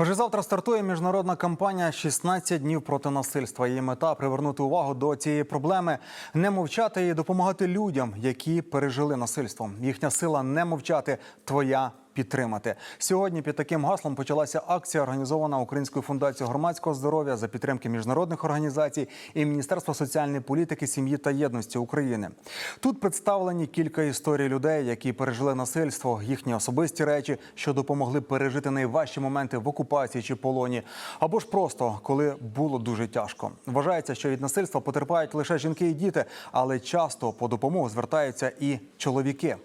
Вже завтра стартує міжнародна кампанія «16 днів проти насильства. Її мета привернути увагу до цієї проблеми, не мовчати і допомагати людям, які пережили насильство. Їхня сила не мовчати, твоя підтримати. Сьогодні під таким гаслом почалася акція, організована Українською фундацією громадського здоров'я за підтримки міжнародних організацій і Міністерства соціальної політики, сім'ї та єдності України. Тут представлені кілька історій людей, які пережили насильство, їхні особисті речі, що допомогли пережити найважчі моменти в окупації чи полоні, або ж просто коли було дуже тяжко. Вважається, що від насильства потерпають лише жінки і діти, але часто по допомогу звертаються і чоловіки.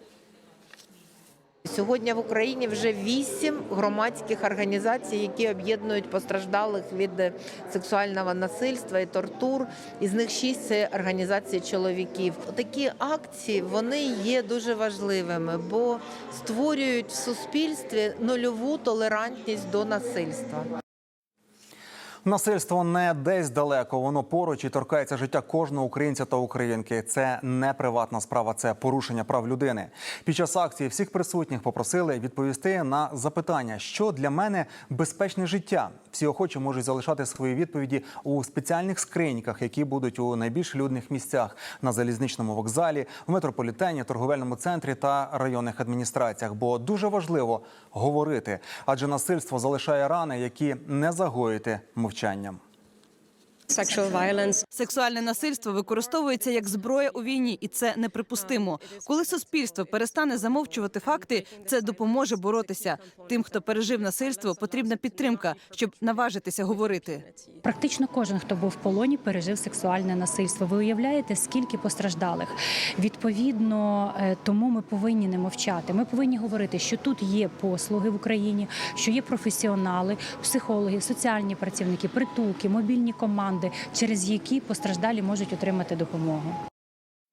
Сьогодні в Україні вже вісім громадських організацій, які об'єднують постраждалих від сексуального насильства і тортур. Із них шість це організації чоловіків. Такі акції вони є дуже важливими, бо створюють в суспільстві нульову толерантність до насильства. Насильство не десь далеко, воно поруч і торкається життя кожного українця та українки. Це не приватна справа, це порушення прав людини. Під час акції всіх присутніх попросили відповісти на запитання, що для мене безпечне життя. Всі охочі можуть залишати свої відповіді у спеціальних скриньках, які будуть у найбільш людних місцях на залізничному вокзалі, в метрополітені, торговельному центрі та районних адміністраціях. Бо дуже важливо говорити, адже насильство залишає рани, які не загоїти мовчанням. Sexual violence Сексуальне насильство використовується як зброя у війні, і це неприпустимо. Коли суспільство перестане замовчувати факти, це допоможе боротися. Тим, хто пережив насильство, потрібна підтримка, щоб наважитися говорити. Практично кожен, хто був в полоні, пережив сексуальне насильство. Ви уявляєте, скільки постраждалих? Відповідно, е, тому ми повинні не мовчати. Ми повинні говорити, що тут є послуги в Україні, що є професіонали, психологи, соціальні працівники, притулки, мобільні команди, через які постраждалі можуть отримати допомогу.